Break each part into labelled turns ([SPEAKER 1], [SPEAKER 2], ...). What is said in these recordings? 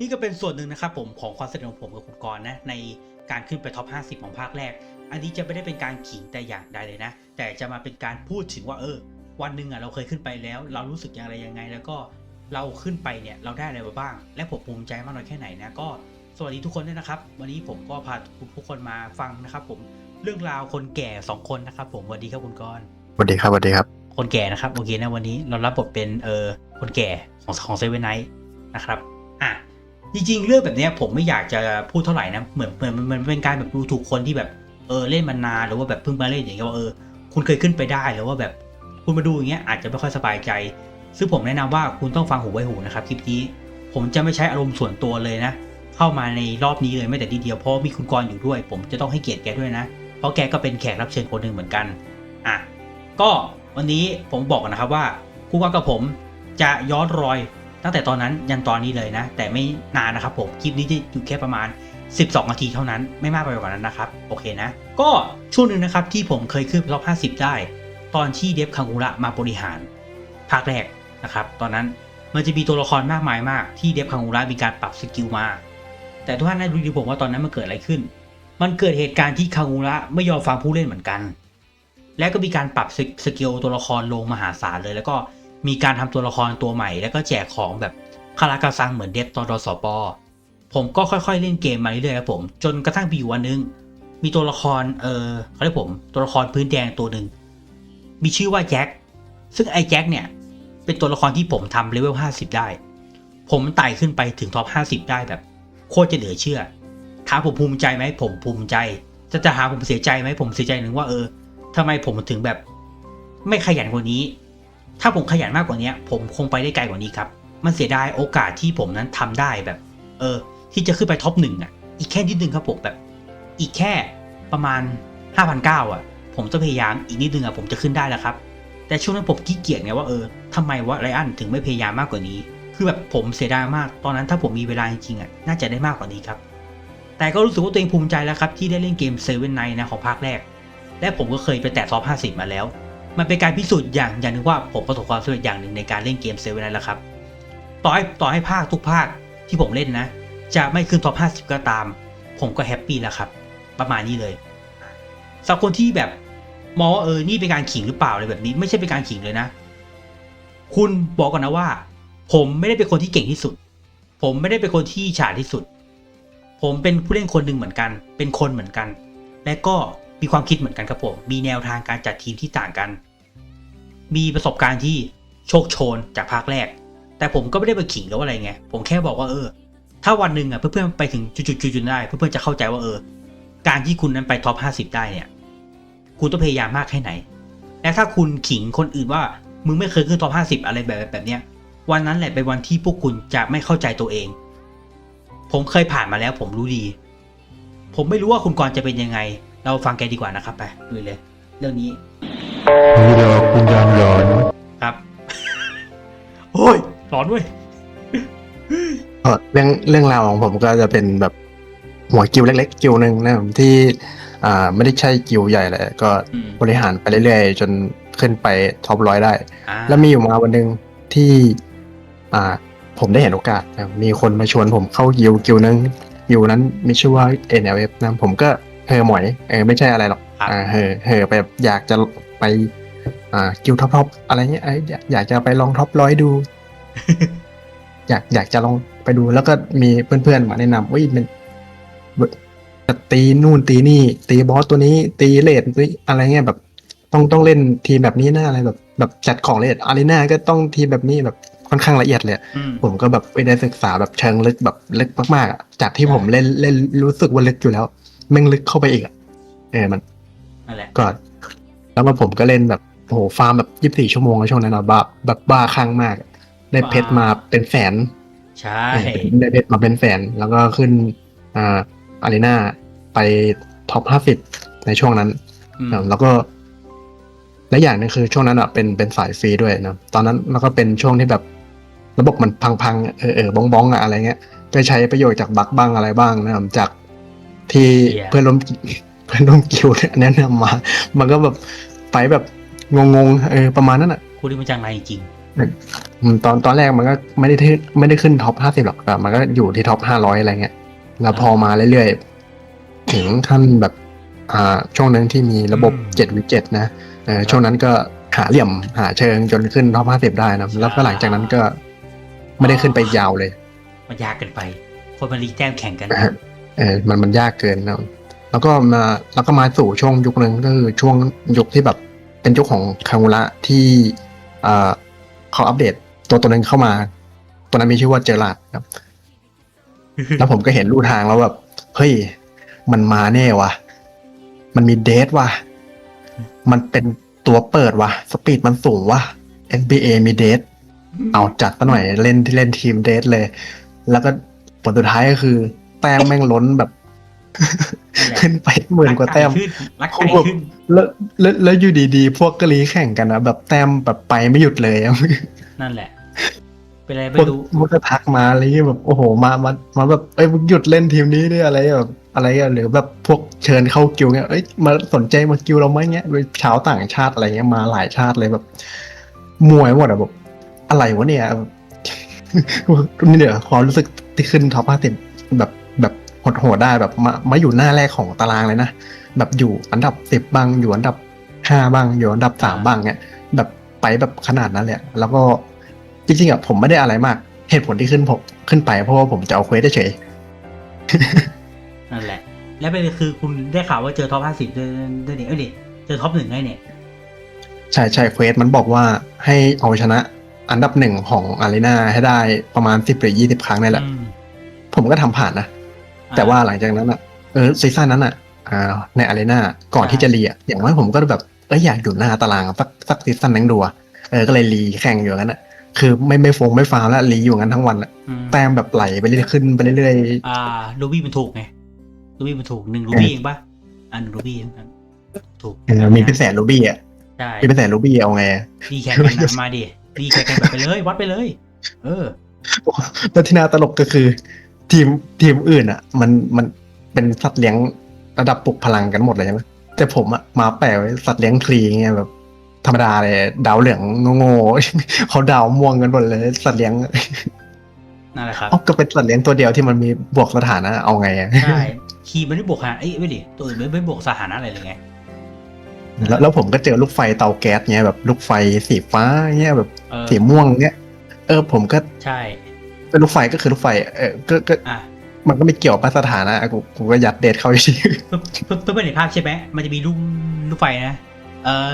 [SPEAKER 1] นี่ก็เป็นส่วนหนึ่งนะครับผมของความสนิทของผมกับคุณกรณ์นะในการขึ้นไปท็อป 50 ของภาคแรก อันนี้จะไม่ได้เป็นการขิงแต่อย่างใดเลยนะ แต่จะมาเป็นการพูดถึงว่าเออ วันหนึ่งอะเราเคยขึ้นไปแล้ว เรารู้สึกอย่างไรยังไง แล้วก็เราขึ้นไปเนี่ยเราได้อะไรมาบ้าง และผมภูมิใจมากน้อยแค่ไหนนะก็สวัสดีทุกคนด้วยนะครับ วันนี้ผมก็พาทุกคนมาฟังนะครับ ผมเรื่องราวคนแก่สองคนนะครับ ผมสวัสดีครับคุณกรณ์
[SPEAKER 2] สวัสดีครับสวัสดีครับ
[SPEAKER 1] คนแก่นะครับโอเคนะวันนี้เรารับบทเป็นเออคนแก่ของของเซเว่นไนท์นะครับอะ จริงๆ เรื่องแบบนี้ผมไม่อยากจะพูดเท่าไหร่นะ เหมือนเหมือนมันเป็นการแบบดูถูกคนที่แบบเออเล่นมานานหรือว่าแบบเพิ่งมาเล่นอย่างเงี้ยว่าเออคุณเคยขึ้นไปได้หรือว่าแบบคุณมาดูอย่างเงี้ยอาจจะไม่ค่อยสบายใจ ซึ่งผมแนะนำว่าคุณต้องฟังหูไว้หูนะครับคลิปนี้ผมจะไม่ใช้อารมณ์ส่วนตัวเลยนะ เข้ามาในรอบนี้เลยไม่แต่ทีเดียวเพราะมีคุณกรอยู่ด้วย ผมจะต้องให้เกียรติแกด้วยนะ เพราะแกก็เป็นแขกรับเชิญคนหนึ่งเหมือนกันอะก็วันนี้ผมบอกกันนะครับว่าคู่กรกับผมจะย้อนรอย ตั้งแต่ตอนนั้นยันตอนนี้เลยนะ แต่ไม่นานนะครับผมคลิปนี้จะอยู่แค่ประมาณ 12 นาทีเท่านั้นไม่มากไปกว่านั้นนะครับโอเคนะ ก็ช่วงหนึ่งนะครับที่ผมเคยขึ้นรอบ 50 ได้ ตอนที่เดฟคังกุระมาบริหารภาคแรกนะครับตอนนั้นมันจะมีตัวละครมากมายมาก ที่เดฟคังกุระมีการปรับสกิลมา แต่ทุกท่านได้รู้ดีผมว่าตอนนั้นมันเกิดอะไรขึ้น มันเกิดเหตุการณ์ที่คังกุระไม่ยอมฟังผู้เล่นเหมือนกันและก็มีการปรับสกิลตัวละครลงมหาศาลเลย แล้วก็ มีการทำตัวละครตัวใหม่ แล้วก็แจกของแบบคาราคาซังเหมือนเดฟตอนดสปผมก็ค่อยๆเล่นเกมมาเรื่อยๆครับผม จนกระทั่งมีวันหนึง มีตัวละครเออเขาเรียกผมตัวละครพื้นแดงตัวหนึ่งมีชื่อว่าแจ็คซึ่งไอ้แจ็คเนี่ยเป็นตัวละครที่ผมทำเลเวล 50 ได้ ผมไต่ขึ้นไปถึงท็อป 50 ได้แบบ โคตรจะเหลือเชื่อถามผมภูมิใจไหมผมภูมิใจ จะจะหาผมเสียใจไหมผมเสียใจหนึ่งว่าเออทำไมผมถึงแบบ ไม่ขยันกว่านี้ ถ้าผมขยันมากกว่านี้ผมคงไปได้ไกลกว่านี้ครับ มันเสียดายโอกาสที่ผมนั้นทำได้แบบ เออ ที่จะขึ้นไปท็อปหนึ่งอะ อีกแค่นิดนึงครับผมแบบ อีกแค่ประมาณ5 0 0อะ ผมจะพยายามอีกนิดนึงอะผมจะขึ้นได้แล้วครับ แต่ช่วงนั้นผมขี้เกียจไงว่าเออทำไมวะไรอันถึงไม่พยายามมากกว่านี้ คือแบบผมเสียดายมาก ตอนนั้นถ้าผมมีเวลาจริงๆอะน่าจะได้มากกว่านี้ครับ แต่ก็รู้สึกว่าตัวเองภูมิใจแล้วครับที่ได้เล่นเกมเซเว่นไนนะของภาคแรก และผมก็เคยไปแตะท็อป50 มาแล้ว มันเป็นการพิสูจน์อย่างอย่างหนึ่งว่าผมประสบความสำเร็จอย่างหนึ่งในการเล่นเกมเซเว่นไนแล้วครับ ต่อให้ต่อให้ภาคทุกภาคที่ผมเล่นนะ จะไม่ขึ้นท็อป50 ก็ตาม ผมก็แฮปปี้แล้วครับ ประมาณนี้เลยสำหรับคนที่แบบมองว่าเออนี่เป็นการขิงหรือเปล่าอะไรแบบนี้ ไม่ใช่เป็นการขิงเลยนะ คุณบอกก่อนนะว่า ผมไม่ได้เป็นคนที่เก่งที่สุด ผมไม่ได้เป็นคนที่ฉาดที่สุด ผมเป็นผู้เล่นคนหนึ่งเหมือนกัน เป็นคนเหมือนกัน และก็ มีความคิดเหมือนกันครับผม มีแนวทางการจัดทีมที่ต่างกัน มีประสบการณ์ที่โชคโชนจากภาคแรก แต่ผมก็ไม่ได้ไปขิงหรือว่าอะไรไง ผมแค่บอกว่าเออ ถ้าวันหนึ่งอะเพื่อนๆไปถึงจุดๆจุดได้ เพื่อนๆจะเข้าใจว่าเออ การที่คุณนั้นไปท็อป50 ได้เนี่ย คุณต้องพยายามมากแค่ไหน และถ้าคุณขิงคนอื่นว่า มึงไม่เคยขึ้นท็อป50 อะไรแบบแบบเนี้ย วันนั้นแหละเป็นวันที่พวกคุณจะไม่เข้าใจตัวเอง ผมเคยผ่านมาแล้วผมรู้ดี ผมไม่รู้ว่าคุณกรจะเป็นยังไง เราฟังแกดีกว่านะครับไปดูเลย เรื่องนี้
[SPEAKER 2] มีหลอกวิญญาณหลอน
[SPEAKER 1] ครับโอ้ยร้อนเว้ย
[SPEAKER 2] เอ่อเรื่องเรื่องราวของผมก็จะเป็นแบบหัวกิวเล็กๆกิวหนึ่งนะครับที่อ่าไม่ได้ใช่กิวใหญ่เลยก็
[SPEAKER 1] อืม
[SPEAKER 2] บริหารไปเรื่อยๆ จนขึ้นไปท็อปร้อยได้
[SPEAKER 1] อ่า
[SPEAKER 2] แล้วมีอยู่มาวันหนึ่งที่อ่าผมได้เห็นโอกาสนะครับมีคนมาชวนผมเข้ากิวกิวนึงกิวนั้นมีชื่อว่า NLF นะผมก็ เฮอหมอยเออไม่ใช่อะไรหรอก
[SPEAKER 1] ครับ
[SPEAKER 2] อ่าเฮอเฮอไปแบบอยากจะไปอ่ากิวท็อปท็อปอะไรเงี้ยเอ้ยอยากอยากจะไปลองท็อปร้อยดู อยากอยากจะลองไปดูแล้วก็มีเพื่อนๆมาแนะนำว่ามันจะตีนู่นตีนี่ ตีบอสตัวนี้ ตีเลดตีอะไรเงี้ยแบบ ต้องต้องเล่นทีมแบบนี้นะอะไรแบบแบบจัดของเลดอารีนาก็ต้องทีมแบบนี้แบบค่อนข้างละเอียดเลย
[SPEAKER 1] อืม
[SPEAKER 2] ผมก็แบบไปได้ศึกษาแบบเชิงลึกแบบลึกมากๆอะจากที่ผมเล่นเล่นรู้สึกว่าลึกอยู่แล้ว แม่งลึกเข้าไปอีกอะเออมัน
[SPEAKER 1] นั่นแหละ
[SPEAKER 2] ก็แล้วมาผมก็เล่นแบบโอ้โหฟาร์มแบบยี่สิบสี่ชั่วโมงอะช่วงนั้นอะบ้าแบบบ้าคลั่งมาก ได้เพชรมาเป็นแสน
[SPEAKER 1] ใช่
[SPEAKER 2] ได้เพชรมาเป็นแสนแล้วก็ขึ้นอ่าอารีนาไปท็อปห้าสิบในช่วงนั้น
[SPEAKER 1] อืม
[SPEAKER 2] ครับแล้วก็และอย่างหนึงคือช่วงนั้นอะเป็นเป็นสายฟรีด้วยนะตอนนั้นแล้วก็เป็นช่วงที่แบบระบบมันพังๆเออเออบ้องบ้องๆอะอะไรเงี้ยก็ใช้ประโยชน์จากบั๊กบ้างอะไรบ้างนะครับจาก ที่เพื่อนร่วมเพื่อนร่วมกิวเนี่ยแนะนำมา มันก็แบบไปแบบงงๆเออประมาณนั้นอะ
[SPEAKER 1] คุณนี่มันจังไรจริง
[SPEAKER 2] อืมตอนตอนแรกมันก็ไม่ได้ขึ้นไม่ได้ขึ้นท็อปห้าสิบหรอกแต่มันก็อยู่ที่ท็อปห้าร้อยอะไรเงี้ยแล้วพอมาเรื่อยๆ ถึงขั้นแบบ อ่า ช่วงนั้นที่มีระบบ
[SPEAKER 1] อืม
[SPEAKER 2] เจ็ดวิเจ็ดนะเออช่วงนั้นก็หาเหลี่ยมหาเชิงจนขึ้นท็อปห้าสิบได้นะแล้วก็หลังจากนั้นก็ไม่ได้ขึ้นไปยาวเลย
[SPEAKER 1] มันยากเกินไป คนมารีแต้มแข่งกัน
[SPEAKER 2] นะฮะ เออมันมันยากเกินนะแล้วก็มาแล้วก็มาสู่ช่วงยุคหนึ่งก็คือช่วงยุคที่แบบเป็นยุคของคางูระที่เอ่อเขาอัปเดตตัวตัวหนึงเข้ามา ตัวนั้นมีชื่อว่าเจอราดครับ แล้วผมก็เห็นรูทางแล้วแบบเฮ้ยมันมาแน่วะมันมีเดทว่ะมันเป็นตัวเปิดว่ะสปีดมันสูงว่ะ NBA มีเดทเอาจัดซะหน่อยเล่นที่เล่นทีมเดทเลย แล้วก็ผลสุดท้ายก็คือ แต้มแม่งล้นแบบ ขึ้นไปหมื่นกว่าแต้ม
[SPEAKER 1] ขึ้นรักไก่ขึ้น
[SPEAKER 2] แล้วแล้วแล้วอยู่ดีๆ พวกกะลีแข่งกันนะแบบแต้มแบบไปไม่หยุดเลยอะ
[SPEAKER 1] นั่นแหละ เป็นอะไร
[SPEAKER 2] พ
[SPEAKER 1] ไม่
[SPEAKER 2] วก
[SPEAKER 1] รู้
[SPEAKER 2] พวกก็ทักมาอะไรเงี้ยแบบโอ้โหมามามาแบบเอ้ยมึงหยุดเล่นทีมนี้ด้วยอะไรแบบอะไรอะหรือแบบพวกเชิญเข้ากิวเงี้ยเอ้ยมาสนใจมากิวเราไหมเงี้ยชาวต่างชาติอะไรเงี้ยมาหลายชาติเลยแบบมวยหมดอะแบบอะไรวะเนี่ยแบบ นี่เดี๋ยวความรู้สึกที่ขึ้นท็อปห้าสิบแบบแบบ โหดๆได้แบบมามาอยู่หน้าแรกของตารางเลยนะแบบอยู่อันดับสิบบ้างอยู่อันดับห้าบ้างอยู่อันดับสามบ้างเนี่ยแบบไปแบบขนาดนั้นเลยอะแล้วก็จริงๆอะผมไม่ได้อะไรมาก เหตุผลที่ขึ้นผมขึ้นไปเพราะว่าผมจะเอาเควสเฉย
[SPEAKER 1] นั่นแหละ แล้วเป็นคือคุณได้ข่าวว่าเจอท็อปห้าสิบด้วยด้วยเนี่ยเอ้ยดิเจอท็อปหนึ่งได้เนี่ย
[SPEAKER 2] ใช่ใช่เควสมันบอกว่าให้เอาชนะอันดับหนึ่งของอารีนาให้ได้ประมาณสิบหรือยี่สิบครั้งนี่แหละ
[SPEAKER 1] อืม
[SPEAKER 2] ผมก็ทำผ่านนะ แต่ว่าหลังจากนั้นอะเออซีซั่นนั้นอะอ่าในอารีนาก่อนที่จะรีอะอย่างน้อยผมก็แบบเอยอยากอยู่หน้าตารางสักสักซีซั่นนึงดูอะเออก็เลยรีแข่งอยู่อย่างนั้นอะคือไม่ไม่ฟงไม่ฟาวแล้วรีอยู่งั้นทั้งวันอะ
[SPEAKER 1] อืม
[SPEAKER 2] แต้มแบบไหลไปเรื่อยๆขึ้นไปเรื่อย
[SPEAKER 1] อ่าลูบี้มันถูกไงลูบี้มันถูกหนึ่งลูบี้เองปะอ่าหนึ่งลูบี้ถูก
[SPEAKER 2] ๆเออมีเป็นแสนรูบี้อะ
[SPEAKER 1] ใช่
[SPEAKER 2] มีเป็นแสนรูบี้เอาไง
[SPEAKER 1] ดีแข่งกันนะมาดิดีแข่งกันแบบไปเลย วัดไปเลย เออ
[SPEAKER 2] แล้วที่น่าตลกก็คือ ทีมทีมอื่นอะ มันมันเป็นสัตว์เลี้ยงระดับปลุกพลังกันหมดเลยใช่ไหมแต่ผมอะมาแปลไว้สัตว์เลี้ยงคลีเงี้ยแบบ ธรรมดาเลยดาวเหลืองโง่ๆเขาดาวม่วงกันหมดเลย สัตว์เลี้ยง
[SPEAKER 1] นั่นแหละครับ
[SPEAKER 2] เอ้าก็เป็นสัตว์เลี้ยงตัวเดียวที่มันมีบวกสถานะเอาไงอะ
[SPEAKER 1] ใช่คีย์มันไม่บวกฮะเอ้ยไม่ดิตัวอื่นไม่ไม่บวกสถานะอะไรเลยไง
[SPEAKER 2] แล้วแล้วผมก็เจอลูกไฟเตาแก๊สเงี้ยแบบลูกไฟสีฟ้าเงี้ยแบบ
[SPEAKER 1] เออ
[SPEAKER 2] สีม่วงเงี้ย เออผมก็
[SPEAKER 1] ใช่
[SPEAKER 2] เป็นลูกไฟก็คือลูกไฟเออก็ก็
[SPEAKER 1] อะ
[SPEAKER 2] มันก็ไม่เกี่ยวกับสถานะกูกูก็ยัดเดทเข้าอยู่ดี
[SPEAKER 1] เพื่อเพื่อเพื่อเป็นเห็นภาพใช่ไหมมันจะมีลูกลูกไฟนะ เอ่อ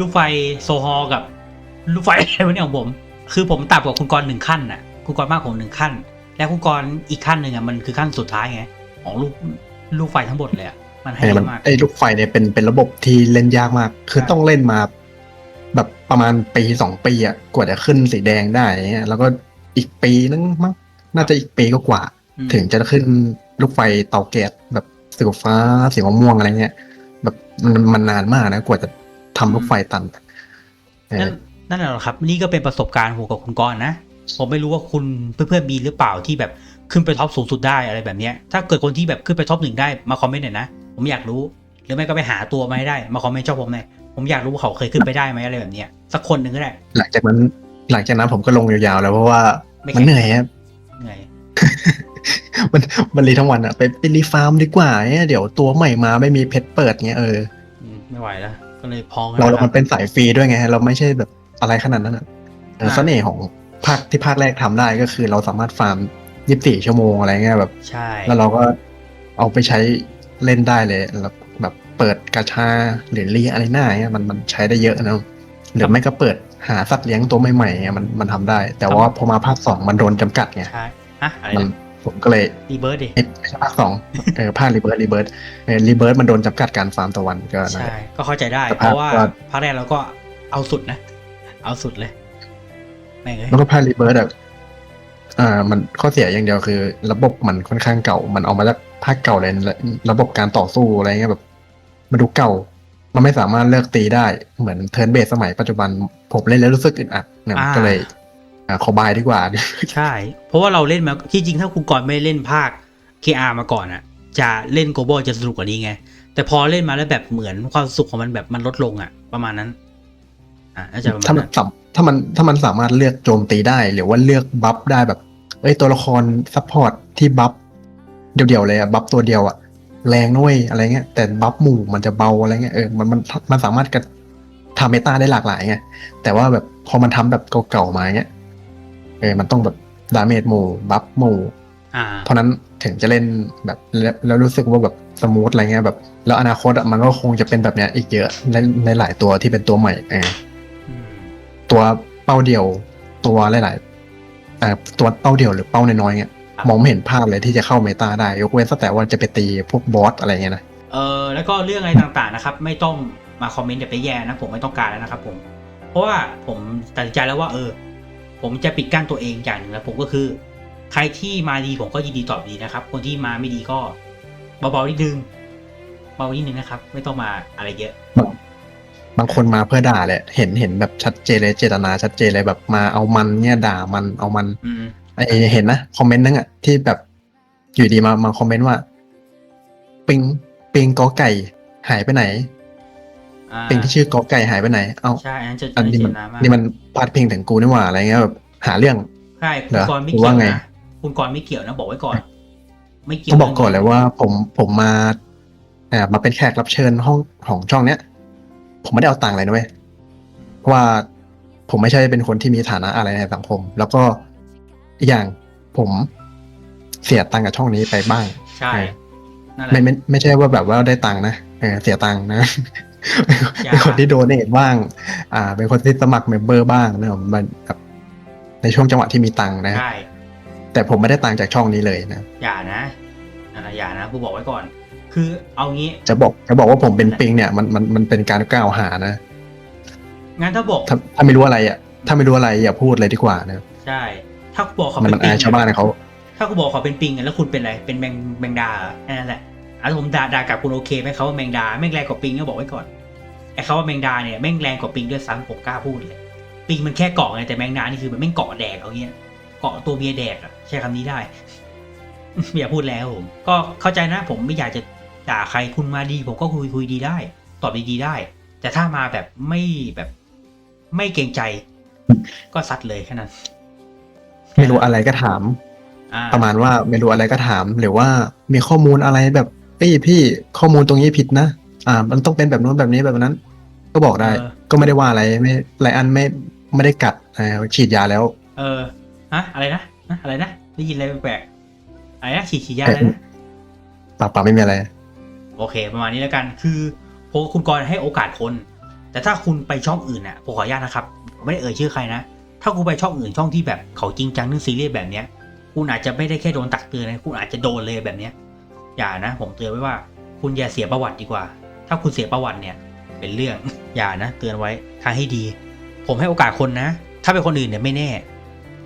[SPEAKER 1] ลูกไฟโซฮอลกับ ลูกไฟ อะไรวะเนี่ยของผม คือผมต่ำกว่าคุณกรณ์หนึ่งขั้นน่ะ คุณกรณ์มากกว่าผมหนึ่งขั้น แล้วคุณกรณ์อีกขั้นหนึ่งอะมันคือขั้นสุดท้ายไงของลูกลูกไฟทั้งหมดเลยอะมันให้
[SPEAKER 2] ไอ้
[SPEAKER 1] เย
[SPEAKER 2] มัน
[SPEAKER 1] อะมาก
[SPEAKER 2] ไอ้ลูกไฟเนี่ยเป็นเป็นระบบที่เล่นยากมาก คือ
[SPEAKER 1] ใช่
[SPEAKER 2] ต้องเล่นมา แบบประมาณปีสองปีอะกว่าจะขึ้นสีแดงได้เงี้ยแล้วก็ อีกปีนึงมั้งน่าจะอีกปีก็กว่า
[SPEAKER 1] อืม
[SPEAKER 2] ถึงจะขึ้นลูกไฟเตาแก๊สแบบสีฟ้าสีม่วงอะไรเงี้ย แบบมันมันนานมากนะกว่าจะทำลูกไฟตันเอ
[SPEAKER 1] นั่
[SPEAKER 2] อน
[SPEAKER 1] นั่นแหละครับ นี่ก็เป็นประสบการณ์ผมกับคุณกรณ์นะผมไม่รู้ว่าคุณเพื่อนๆมีหรือเปล่าที่แบบขึ้นไปท็อปสูงสุดได้อะไรแบบเนี้ยถ้าเกิดคนที่แบบขึ้นไปท็อปหนึ่งได้มาคอมเมนต์หน่อยนะผมอยากรู้ หรือไม่ก็ไปหาตัวมาให้ได้ มาคอมเมนต์ชอบผมหน่อยผมอยากรู้ว่าเขาเคยขึ้นไปได้ไหมอะไรแบบเนี้ยสักคนหนึ่งก็ได้
[SPEAKER 2] หลังจากนั้น หลังจากนั้นผมก็ลงยาวๆแล้วเพราะว่า
[SPEAKER 1] ไม่
[SPEAKER 2] มันเหนื่อยครับ
[SPEAKER 1] เหนื่อย
[SPEAKER 2] มันมันรีทั้งวันอะไปไปรีฟาร์มดีกว่าเนี่ยเดี๋ยวตัวใหม่มาไม่มีเพชรเปิดเงี้ยเออ
[SPEAKER 1] อืมไม่ไหวแล้วก็เลยพอง
[SPEAKER 2] เรา
[SPEAKER 1] แล้วค
[SPEAKER 2] มั
[SPEAKER 1] รับ
[SPEAKER 2] นเป็นสายฟรีด้วยไงเราไม่ใช่แบบอะไรขนาดนั้นอะเออ
[SPEAKER 1] อ่า
[SPEAKER 2] เสน่ห์ของภาคที่ภาคแรกทำได้ก็คือเราสามารถฟาร์มยี่สิบสี่ชั่วโมงอะไรเงี้ยแบบ
[SPEAKER 1] ใช่
[SPEAKER 2] แล้วเราก็เอาไปใช้เล่นได้เลยแล้วแบบเปิดกาชาหรือรีอะไรหน้าเงี้ยมันมันใช้ได้เยอะนะหรือไม่ก็เปิด หาสัตว์เลี้ยงตัวใหม่ๆเงี้ยมันมันทำได้ แต่ว่าพอมาภาคสองมันโดนจำกัดไง
[SPEAKER 1] ใช่ฮะอะไร
[SPEAKER 2] มัน
[SPEAKER 1] นะ
[SPEAKER 2] ผมก็เลย
[SPEAKER 1] รีเบิร์ดดิ
[SPEAKER 2] เอ้ยไม่ใช่ภาคสองเออภาครีเบิร์ดรีเบิร์ดเออรีเบิร์ดมันโดนจำกัดการฟาร์มต่อวันก็นั่นแห
[SPEAKER 1] ใช่
[SPEAKER 2] ละ
[SPEAKER 1] ก็เข้าใจได้
[SPEAKER 2] แต่
[SPEAKER 1] เพราะว่า
[SPEAKER 2] ภาคว่า
[SPEAKER 1] ภาคแรกเราก็เอาสุดนะ เอาสุดเลยแม่งเอ้ย
[SPEAKER 2] แล้วก็ภาครีเบิร์ดอะอ่ามันข้อเสียอย่างเดียวคือ ระบบมันค่อนข้างเก่า มันเอามาจากภาคเก่าเลยและระบบการต่อสู้อะไรเงี้ยแบบ มันดูเก่า มันไม่สามารถเลือกตีได้เหมือนเทิร์นเบสสมัยปัจจุบันผมเล่นแล้วรู้สึกอึดอัดเนี่ยก็เลยอ่าขอบายดีกว่า
[SPEAKER 1] ใช่ เพราะว่าเราเล่นมาที่จริงถ้าคุณก่อนไม่เล่นภาค KR มาก่อนอะจะเล่นโกโบจะสนุกกว่านี้ไง แต่พอเล่นมาแล้วแบบเหมือนความสุขของมันแบบมันลดลงอะประมาณนั้น อะน่าจะประมาณ
[SPEAKER 2] ถ้าแบ
[SPEAKER 1] นั้
[SPEAKER 2] บ
[SPEAKER 1] น
[SPEAKER 2] สัมถ้ามันถ้ามันสามารถเลือกโจมตีได้ หรือว่าเลือกบัฟได้แบบ เอ้ยตัวละครซัพพอร์ตที่บัฟเดียวๆเลยอะบัฟตัวเดียวอะ แรงนุ้ยอะไรเงี้ยแต่บัฟหมู่มันจะเบาอะไรเงี้ยเออมันมันมันสามารถกระทำเมตาได้หลากหลายไงแต่ว่าแบบพอมันทำแบบเก่าๆมาเงี้ยเออมันต้องแบบดาเมจหมู่บัฟหมู่
[SPEAKER 1] อ่า
[SPEAKER 2] เท่านั้นถึงจะเล่นแบบแล้วแล้วรู้สึกว่าแบบสมูทอะไรเงี้ยแบบ แล้วอนาคตอะมันก็คงจะเป็นแบบเนี้ยอีกเยอะในในหลายตัวที่เป็นตัวใหม่เออ
[SPEAKER 1] อืม
[SPEAKER 2] ตัวเป้าเดียวตัวหลายๆเอ่อตัวเป้าเดียวหรือเป้าน้อยๆเงี้ย มองไม่เห็นภาพเลยที่จะเข้าเมตาได้ ยกเว้นแต่ว่าจะไปตีพวกบอสอะไรเงี้ยนะ
[SPEAKER 1] เออแล้วก็เรื่องอะไรต่างๆนะครับ ไม่ต้องมาคอมเมนต์อย่าไปแย่นะผมไม่ต้องการแล้วนะครับผมเพราะว่าผมตัดสินใจแล้วว่า เออ ผมจะปิดกั้นตัวเองอย่างหนึ่งแล้วผมก็คือ ใครที่มาดีผมก็ยินดีตอบดีนะครับ คนที่มาไม่ดีก็เบาๆนิดนึงเบาๆนิดนึงนะครับ ไม่ต้องมาอะไรเยอะ
[SPEAKER 2] บางคนมาเพื่อด่าเลยเห็นเห็นแบบชัดเจนเลยเจตนาชัดเจนเลยแบบมาเอามันเนี่ยด่ามันเอามัน
[SPEAKER 1] อืม
[SPEAKER 2] ไอเห็นนะคอมเมนต์นึงอะที่แบบอยู่ดีมามาคอมเมนต์ว่า ปิงปิงกอไก่หายไปไหน
[SPEAKER 1] อ่า
[SPEAKER 2] ปิงที่ชื่อกอไก่หายไปไหน เอ้า
[SPEAKER 1] ใช่อันนั้นจะ
[SPEAKER 2] อันนี้
[SPEAKER 1] เจ
[SPEAKER 2] มัน
[SPEAKER 1] ตนามาก
[SPEAKER 2] นี่มันพาดพิงถึงกูนี่หว่าอะไรเงี้ยแบบหาเรื่อง
[SPEAKER 1] ใช่คุณ
[SPEAKER 2] เหรอก
[SPEAKER 1] รณ์ไม่
[SPEAKER 2] หรือ
[SPEAKER 1] เกี่ย
[SPEAKER 2] ว่าวไง
[SPEAKER 1] นะคุณกรณ์ไม่เกี่ยวนะ บอกไว้ก่อน ไม่เกี่ยว
[SPEAKER 2] ต้องบอกก่อนเลยว่า ผมผมมาเอ่อมาเป็นแขกรับเชิญห้องของช่องเนี้ย ผมไม่ได้เอาตังค์เลยนะเว้ย เพราะว่าผมไม่ใช่เป็นคนที่มีฐานะอะไรในสังคม แล้วก็ อีกอย่างผมเสียตังค์กับช่องนี้ไปบ้าง
[SPEAKER 1] ใช่นั่นแห
[SPEAKER 2] ไม่
[SPEAKER 1] ละ
[SPEAKER 2] ไม่ไม่ใช่ว่าแบบว่าได้ตังค์นะเออเสียตังค์นะ
[SPEAKER 1] อย่า
[SPEAKER 2] เป็นคนที่โดเนทบ้าง อ่า เป็นคนที่สมัครเมมเบอร์บ้างนะผมมันแบบในช่วงจังหวะที่มีตังค์นะ
[SPEAKER 1] ใช่
[SPEAKER 2] แต่ผมไม่ได้ตังค์จากช่องนี้เลยนะ
[SPEAKER 1] อย่านะนั่นแหละอย่านะกูบอกไว้ก่อน คือเอางี้
[SPEAKER 2] จะบอกจะบอกว่าผมเป็นปิงเนี่ยมันมันมันเป็นการกล่าวหานะ
[SPEAKER 1] งั้นถ้าบอก
[SPEAKER 2] ถ้าถ้าไม่รู้อะไรอะ ถ้าไม่รู้อะไรอย่าพูดเลยดีกว่านะ
[SPEAKER 1] ใช่ ถ้ากูบอกเขา
[SPEAKER 2] มัน
[SPEAKER 1] เป็น
[SPEAKER 2] มัน
[SPEAKER 1] ปิ
[SPEAKER 2] อางยชาวบ้านเขา
[SPEAKER 1] ถ้ากูบอกเขาเป็นปิงอะแล้วคุณเป็นอะไรเป็นแมงแมงดาเหรอแค่นั้นแหละอะถ้าผมด่าด่ากลับคุณโอเคไหมเขาว่าแมงดาแม่งแรงกว่าปิงก็บอกไว้ก่อนไอ้เขาว่าแมงดาเนี่ยแม่งแรงกว่าปิงด้วยซ้ำผมกล้าพูดเลย ปิงมันแค่เกาะไงแต่แมงดานี่คือมันแม่งเกาะแดกเอาเงี้ยเกาะตัวเมียแดกอะใช้คำนี้ได้ไม่อยากพูดแล้วผมก็เข้าใจนะ ผมไม่อยากจะด่าใครคุณมาดี ผมก็คุยคุยดีได้ ตอบดีๆได้ แต่ถ้ามาแบบไม่แบบไม่เกรงใจ ก็ซัดเลยแค่นั้น
[SPEAKER 2] ไม่รู้อะไรก็ถาม
[SPEAKER 1] อ่า
[SPEAKER 2] ประมาณว่าไม่รู้อะไรก็ถาม หรือว่ามีข้อมูลอะไรแบบเอ้ยพี่ข้อมูลตรงนี้ผิดนะ อ่า มันต้องเป็นแบบนู้นแบบนี้แบบนั้น ก็บอกได้
[SPEAKER 1] เออ
[SPEAKER 2] ก็ไม่ได้ว่าอะไรไม่ไรอันไม่ไม่ได้กัดอ่าฉีดยาแล้ว
[SPEAKER 1] เออฮะอะไรนะฮะอะไรนะได้ยินอะไรแปลกๆอะไรนะฉีดฉีดยาอะไรนะ
[SPEAKER 2] ปากปาไม่มีอะไร
[SPEAKER 1] โอเค ประมาณนี้แล้วกันคือพอคุณกรณ์ให้โอกาสคน แต่ถ้าคุณไปช่องอื่นน่ะผมขออนุญาตนะครับผมไม่ได้เอ่ยชื่อใครนะ ถ้าคุณไปช่องอื่นช่องที่แบบเขาจริงจังเรื่องซีเรียสแบบเนี้ย คุณอาจจะไม่ได้แค่โดนตักเตือนนะคุณอาจจะโดนเลยแบบเนี้ย อย่านะผมเตือนไว้ว่า คุณอย่าเสียประวัติดีกว่า ถ้าคุณเสียประวัติเนี่ย เป็นเรื่องอย่านะ เตือนไว้ทางให้ดี ผมให้โอกาสคนนะ ถ้าเป็นคนอื่นเนี่ยไม่แน่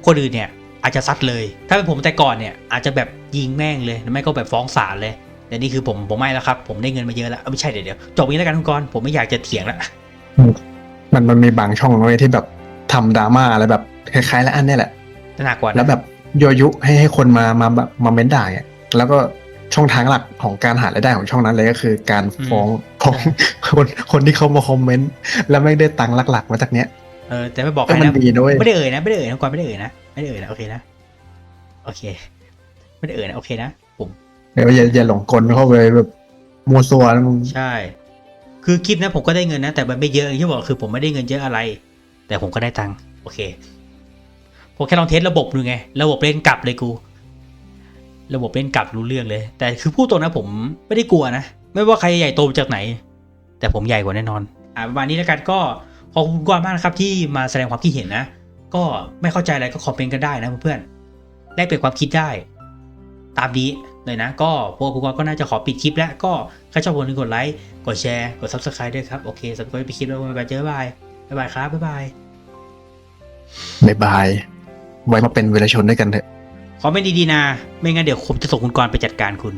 [SPEAKER 1] คนอื่นเนี่ยอาจจะซัดเลย ถ้าเป็นผมแต่ก่อนเนี่ยอาจจะแบบยิงแม่งเลยไม่ก็แบบฟ้องศาลเลยแต่นี่คือผมผมไม่แล้วครับ ผมได้เงินมาเยอะแล้วไม่ใช่เดี๋ยวเดี๋ยวจบนี้แล้วกันคุณกรณ์ผมไม่อยากจะเถียงแล้ว
[SPEAKER 2] มันมันมีบางช่องเว้ยที่แบบ ทำดราม่าอะไรแบบคล้ายๆแล้วอันเนี่ยแหละ
[SPEAKER 1] แต่หนักกว่า
[SPEAKER 2] แล้
[SPEAKER 1] นะ
[SPEAKER 2] วแบบยั่วยุให้ให้คนมามาแบบมาเม้นด่าเนี่ยแล้วก็ช่องทางหลักของการหารายได้ของช่องนั้นเลยก็คือ การฟ้องฟ้องคนคนที่เขามาคอมเมนต์แล้วไม่ได้ตังค์หลักๆมาจากเนี้ย
[SPEAKER 1] เออแต่ไม่บอก
[SPEAKER 2] เอ
[SPEAKER 1] ใคร
[SPEAKER 2] อมัน
[SPEAKER 1] นะ
[SPEAKER 2] ดีด้วย
[SPEAKER 1] ไม่ได้เอ่ยนะไม่ได้เอ่ยนะคุณกรณ์ไม่ได้เอ่ยนะไม่ได้เอ่ยนะโอเคนะโอเค ไม่ได้เอ่ยนะโอเคนะผม
[SPEAKER 2] เดี๋ยวอย่าอย่าหลงกลเข้าไปแบบมัวซัวนะมึง
[SPEAKER 1] ใช่ คือคลิปนะผมก็ได้เงินนะแต่มันไม่เยอะอย่างที่บอกคือผมไม่ได้เงินเยอะอะไร แต่ผมก็ได้ตังค์โอเค ผมแค่ลองเทสระบบดูไง ระบบเล่นกลับเลยกู ระบบเล่นกลับรู้เรื่องเลย แต่คือพูดตรงนะผมไม่ได้กลัวนะ ไม่ว่าใครใหญ่โตมาจากไหน แต่ผมใหญ่กว่าแน่นอน อ่าประมาณนี้แล้วกันก็ขอบคุณกวางมากนะครับที่มาแสดงความคิดเห็นนะ ก็ไม่เข้าใจอะไรก็คอมเมนต์กันได้นะเพื่อนๆได้เปลี่ยนความคิดได้ ตามนี้เลยนะ ก็พวกคุณกวางก็น่าจะขอปิดคลิปแล้วก็ใครชอบคนนึงกดไลค์กดแชร์กด subscribe ด้วยครับ โอเคสำหรับวันนี้ปิดคลิปแล้วบ๊ายบายเจอ บายบาย บ๊ายบายครับ บ๊ายบาย
[SPEAKER 2] บายบาย ไว้มาเป็นเวลาชนด้วยกันเถอะ
[SPEAKER 1] ขอไม่ดีๆนะ ไม่งั้นเดี๋ยวผมจะส่งคุณกรณ์ไปจัดการคุณ